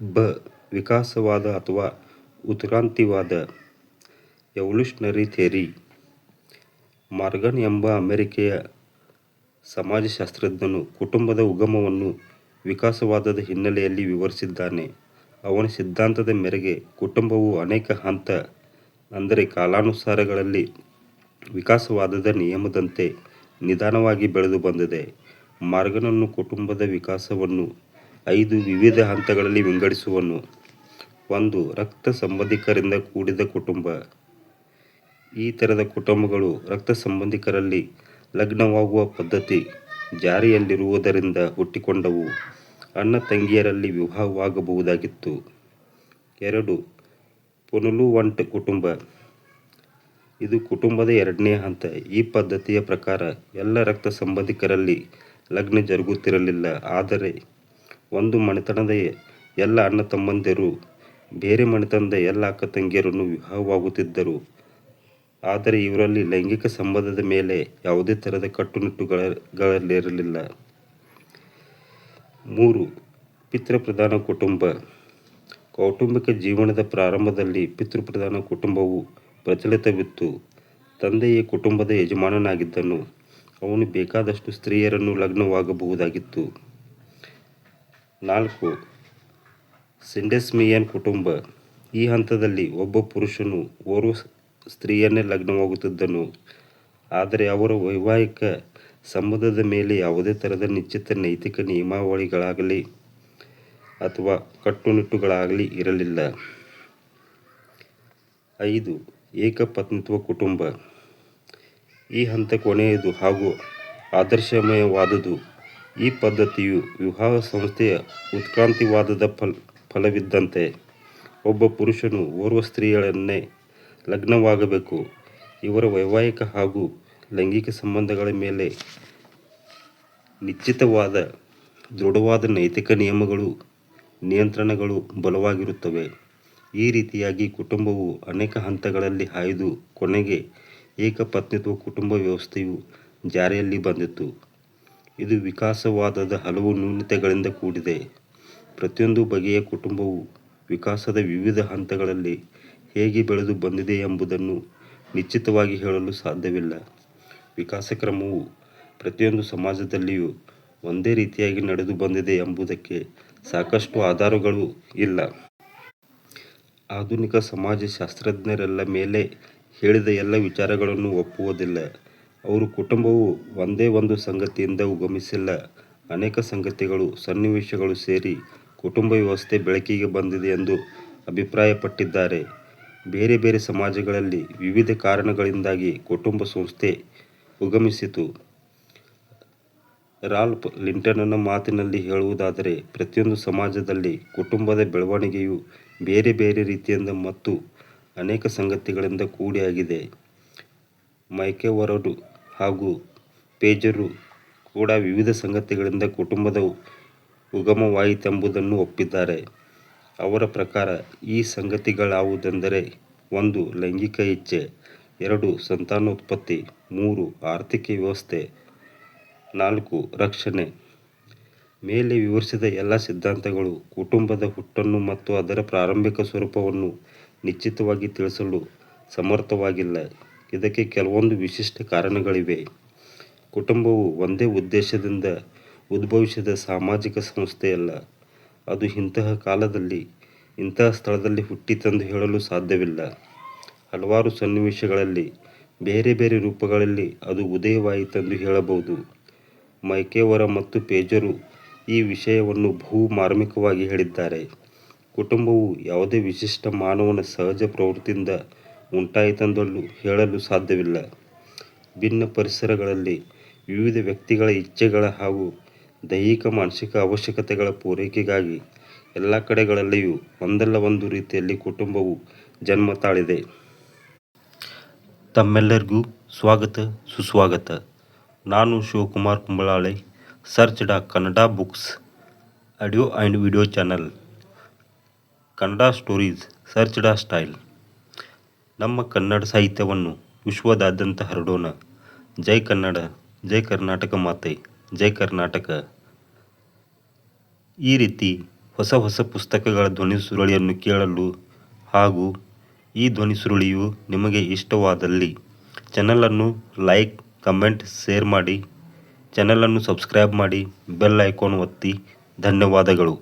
ಬ. ವಿಕಾಸವಾದ ಅಥವಾ ಉತ್ಕ್ರಾಂತಿವಾದ evolutionary theory Morgan ಎಂಬ ಅಮೆರಿಕೆಯ ಸಮಾಜಶಾಸ್ತ್ರಜ್ಞನು ಕುಟುಂಬದ ಉಗಮವನ್ನು ವಿಕಾಸವಾದದ ಹಿನ್ನೆಲೆಯಲ್ಲಿ ವಿವರಿಸಿದ್ದಾನೆ. ಅವನ ಸಿದ್ಧಾಂತದ ಮೇರೆಗೆ ಕುಟುಂಬವು ಅನೇಕ ಹಂತ, ಅಂದರೆ ಕಾಲಾನುಸಾರಗಳಲ್ಲಿ ವಿಕಾಸವಾದದ ನಿಯಮದಂತೆ ನಿಧಾನವಾಗಿ ಬೆಳೆದು ಬಂದಿದೆ. ಮಾರ್ಗನನ್ನು ಕುಟುಂಬದ ವಿಕಾಸವನ್ನು ಐದು ವಿವಿಧ ಹಂತಗಳಲ್ಲಿ ವಿಂಗಡಿಸುವನು. ಒಂದು ರಕ್ತ ಸಂಬಂಧಿಕರಿಂದ ಕೂಡಿದ ಕುಟುಂಬ. ಈ ಥರದ ಕುಟುಂಬಗಳು ರಕ್ತ ಸಂಬಂಧಿಕರಲ್ಲಿ ಲಗ್ನವಾಗುವ ಪದ್ಧತಿ ಜಾರಿಯಲ್ಲಿರುವುದರಿಂದ ಹುಟ್ಟಿಕೊಂಡವು. ಅಣ್ಣ ತಂಗಿಯರಲ್ಲಿ ವಿವಾಹವಾಗಬಹುದಾಗಿತ್ತು. ಎರಡು ವಂಟ್ ಕುಟುಂಬ. ಇದು ಕುಟುಂಬದ ಎರಡನೇ ಹಂತ. ಈ ಪದ್ಧತಿಯ ಪ್ರಕಾರ ಎಲ್ಲ ರಕ್ತ ಸಂಬಂಧಿಕರಲ್ಲಿ ಲಗ್ನ ಜರುಗುತ್ತಿರಲಿಲ್ಲ. ಆದರೆ ಒಂದು ಮನೆತನದ ಎಲ್ಲ ಅಣ್ಣ ತಮ್ಮಂದಿರು, ಬೇರೆ ಮನೆತನದ ಎಲ್ಲ ಅಕ್ಕ ತಂಗಿಯರನ್ನು ವಿವಾಹವಾಗುತ್ತಿದ್ದರು. ಆದರೆ ಇವರಲ್ಲಿ ಲೈಂಗಿಕ ಸಂಬಂಧದ ಮೇಲೆ ಯಾವುದೇ ಥರದ ಕಟ್ಟುನಿಟ್ಟುಗಳಿರಲಿಲ್ಲ. ಮೂರು, ಪಿತೃಪ್ರಧಾನ ಕುಟುಂಬ. ಕೌಟುಂಬಿಕ ಜೀವನದ ಪ್ರಾರಂಭದಲ್ಲಿ ಪಿತೃಪ್ರಧಾನ ಕುಟುಂಬವು ಪ್ರಚಲಿತವಿತ್ತು. ತಂದೆಯೇ ಕುಟುಂಬದ ಯಜಮಾನನಾಗಿದ್ದನು. ಅವನು ಬೇಕಾದಷ್ಟು ಸ್ತ್ರೀಯರನ್ನು ಲಗ್ನವಾಗಬಹುದಾಗಿತ್ತು. ನಾಲ್ಕು ಸಿಂಡೆಸ್ಮಿಯನ್ ಕುಟುಂಬ. ಈ ಹಂತದಲ್ಲಿ ಒಬ್ಬ ಪುರುಷನು ಓರ್ವ ಸ್ತ್ರೀಯನ್ನೇ ಲಗ್ನವಾಗುತ್ತಿದ್ದನು. ಆದರೆ ಅವರ ವೈವಾಹಿಕ ಸಂಬಂಧದ ಮೇಲೆ ಯಾವುದೇ ಥರದ ನಿಶ್ಚಿತ ನೈತಿಕ ನಿಯಮಾವಳಿಗಳಾಗಲಿ ಅಥವಾ ಕಟ್ಟುನಿಟ್ಟುಗಳಾಗಲಿ ಇರಲಿಲ್ಲ. ಐದು ಏಕಪತ್ನಿತ್ವ ಕುಟುಂಬ. ಈ ಹಂತ ಕೊನೆಯದು ಹಾಗೂ ಆದರ್ಶಮಯವಾದುದು. ಈ ಪದ್ಧತಿಯು ವಿವಾಹ ಸಂಸ್ಥೆಯ ಉತ್ಕ್ರಾಂತಿವಾದದ ಫಲವಿದ್ದಂತೆ. ಒಬ್ಬ ಪುರುಷನು ಓರ್ವ ಸ್ತ್ರೀಯನ್ನೇ ಲಗ್ನವಾಗಬೇಕು. ಇವರ ವೈವಾಹಿಕ ಹಾಗೂ ಲೈಂಗಿಕ ಸಂಬಂಧಗಳ ಮೇಲೆ ನಿಶ್ಚಿತವಾದ ದೃಢವಾದ ನೈತಿಕ ನಿಯಮಗಳು, ನಿಯಂತ್ರಣಗಳು ಬಲವಾಗಿರುತ್ತವೆ. ಈ ರೀತಿಯಾಗಿ ಕುಟುಂಬವು ಅನೇಕ ಹಂತಗಳಲ್ಲಿ ಹಾಯ್ದು ಕೊನೆಗೆ ಏಕಪತ್ನಿತ್ವ ಕುಟುಂಬ ವ್ಯವಸ್ಥೆಯು ಜಾರಿಯಲ್ಲಿ ಬಂದಿತು. ಇದು ವಿಕಾಸವಾದದ ಹಲವು ನ್ಯೂನತೆಗಳಿಂದ ಕೂಡಿದೆ. ಪ್ರತಿಯೊಂದು ಬಗೆಯ ಕುಟುಂಬವು ವಿಕಾಸದ ವಿವಿಧ ಹಂತಗಳಲ್ಲಿ ಹೇಗೆ ಬೆಳೆದು ಬಂದಿದೆ ಎಂಬುದನ್ನು ನಿಶ್ಚಿತವಾಗಿ ಹೇಳಲು ಸಾಧ್ಯವಿಲ್ಲ. ವಿಕಾಸಕ್ರಮವು ಪ್ರತಿಯೊಂದು ಸಮಾಜದಲ್ಲಿಯೂ ಒಂದೇ ರೀತಿಯಾಗಿ ನಡೆದು ಬಂದಿದೆ ಎಂಬುದಕ್ಕೆ ಸಾಕಷ್ಟು ಆಧಾರಗಳು ಇಲ್ಲ. ಆಧುನಿಕ ಸಮಾಜಶಾಸ್ತ್ರಜ್ಞರೆಲ್ಲ ಮೇಲೆ ಹೇಳಿದ ಎಲ್ಲ ವಿಚಾರಗಳನ್ನು ಒಪ್ಪುವುದಿಲ್ಲ. ಅವರು ಕುಟುಂಬವು ಒಂದೇ ಒಂದು ಸಂಗತಿಯಿಂದ ಉಗಮಿಸಿಲ್ಲ, ಅನೇಕ ಸಂಗತಿಗಳು, ಸನ್ನಿವೇಶಗಳು ಸೇರಿ ಕುಟುಂಬ ವ್ಯವಸ್ಥೆ ಬೆಳಕಿಗೆ ಬಂದಿದೆ ಎಂದು ಅಭಿಪ್ರಾಯಪಟ್ಟಿದ್ದಾರೆ. ಬೇರೆ ಬೇರೆ ಸಮಾಜಗಳಲ್ಲಿ ವಿವಿಧ ಕಾರಣಗಳಿಂದಾಗಿ ಕುಟುಂಬ ಸಂಸ್ಥೆ ಉಗಮಿಸಿತು. ರಾಲ್ಫ್ ಲಿಂಟನನ ಮಾತಿನಲ್ಲಿ ಹೇಳುವುದಾದರೆ ಪ್ರತಿಯೊಂದು ಸಮಾಜದಲ್ಲಿ ಕುಟುಂಬದ ಬೆಳವಣಿಗೆಯು ಬೇರೆ ಬೇರೆ ರೀತಿಯಿಂದ ಮತ್ತು ಅನೇಕ ಸಂಗತಿಗಳಿಂದ ಕೂಡಿ ಆಗಿದೆ. ಮೈಕೆವರರು ಹಾಗೂ ಪೇಜರು ಕೂಡ ವಿವಿಧ ಸಂಗತಿಗಳಿಂದ ಕುಟುಂಬದ ಉಗಮವಾಯಿತೆಂಬುದನ್ನು ಒಪ್ಪಿದ್ದಾರೆ. ಅವರ ಪ್ರಕಾರ ಈ ಸಂಗತಿಗಳಾವುದೆಂದರೆ ಒಂದು ಲೈಂಗಿಕ ಇಚ್ಛೆ, ಎರಡು ಸಂತಾನೋತ್ಪತ್ತಿ, ಮೂರು ಆರ್ಥಿಕ ವ್ಯವಸ್ಥೆ, ನಾಲ್ಕು ರಕ್ಷಣೆ. ಮೇಲೆ ವಿವರಿಸಿದ ಎಲ್ಲ ಸಿದ್ಧಾಂತಗಳು ಕುಟುಂಬದ ಹುಟ್ಟನ್ನು ಮತ್ತು ಅದರ ಪ್ರಾರಂಭಿಕ ಸ್ವರೂಪವನ್ನು ನಿಶ್ಚಿತವಾಗಿ ತಿಳಿಸಲು ಸಮರ್ಥವಾಗಿಲ್ಲ. ಇದಕ್ಕೆ ಕೆಲವೊಂದು ವಿಶಿಷ್ಟ ಕಾರಣಗಳಿವೆ. ಕುಟುಂಬವು ಒಂದೇ ಉದ್ದೇಶದಿಂದ ಉದ್ಭವಿಸಿದ ಸಾಮಾಜಿಕ ಸಂಸ್ಥೆಯಲ್ಲ. ಅದು ಇಂತಹ ಕಾಲದಲ್ಲಿ, ಇಂತಹ ಸ್ಥಳದಲ್ಲಿ ಹುಟ್ಟಿತೆಂದು ಹೇಳಲು ಸಾಧ್ಯವಿಲ್ಲ. ಹಲವಾರು ಸನ್ನಿವೇಶಗಳಲ್ಲಿ, ಬೇರೆ ಬೇರೆ ರೂಪಗಳಲ್ಲಿ ಅದು ಉದಯವಾಯಿತೆಂದು ಹೇಳಬಹುದು. ಮೈಕೆವರ ಮತ್ತು ಪೇಜರು ಈ ವಿಷಯವನ್ನು ಬಹು ಮಾರ್ಮಿಕವಾಗಿ ಹೇಳಿದ್ದಾರೆ. ಕುಟುಂಬವು ಯಾವುದೇ ವಿಶಿಷ್ಟ ಮಾನವನ ಸಹಜ ಪ್ರವೃತ್ತಿಯಿಂದ ಉಂಟಾಯಿತೆಂದು ಹೇಳಲು ಸಾಧ್ಯವಿಲ್ಲ. ಭಿನ್ನ ಪರಿಸರಗಳಲ್ಲಿ ವಿವಿಧ ವ್ಯಕ್ತಿಗಳ ಇಚ್ಛೆಗಳ ಹಾಗೂ ದೈಹಿಕ ಮಾನಸಿಕ ಅವಶ್ಯಕತೆಗಳ ಪೂರೈಕೆಗಾಗಿ ಎಲ್ಲ ಕಡೆಗಳಲ್ಲಿಯೂ ಒಂದಲ್ಲ ಒಂದು ರೀತಿಯಲ್ಲಿ ಕುಟುಂಬವು ಜನ್ಮ ತಾಳಿದೆ. ತಮ್ಮೆಲ್ಲರಿಗೂ ಸ್ವಾಗತ, ಸುಸ್ವಾಗತ. ನಾನು Shivakumar Kumbalale. Search the Kannada books audio and video channel. Kannada stories, search the style. ನಮ್ಮ ಕನ್ನಡ ಸಾಹಿತ್ಯವನ್ನು ವಿಶ್ವದಾದ್ಯಂತ ಹರಡೋಣ. ಜೈ ಕನ್ನಡ, ಜೈ ಕರ್ನಾಟಕ ಮಾತೆ, ಜೈ ಕರ್ನಾಟಕ. ಈ ರೀತಿ ಹೊಸ ಹೊಸ ಪುಸ್ತಕಗಳ ಧ್ವನಿ ಸುರುಳಿಯನ್ನು ಕೇಳಲು ಹಾಗೂ ಈ ಧ್ವನಿ ಸುರುಳಿಯು ನಿಮಗೆ ಇಷ್ಟವಾದಲ್ಲಿ ಚಾನಲನ್ನು ಲೈಕ್ ಕಮೆಂಟ್ ಶೇರ್ ಮಾಡಿ ಚಾನಲನ್ನು ಸಬ್ಸ್ಕ್ರೈಬ್ ಮಾಡಿ ಬೆಲ್ ಐಕಾನ್ ಒತ್ತಿ ಧನ್ಯವಾದಗಳು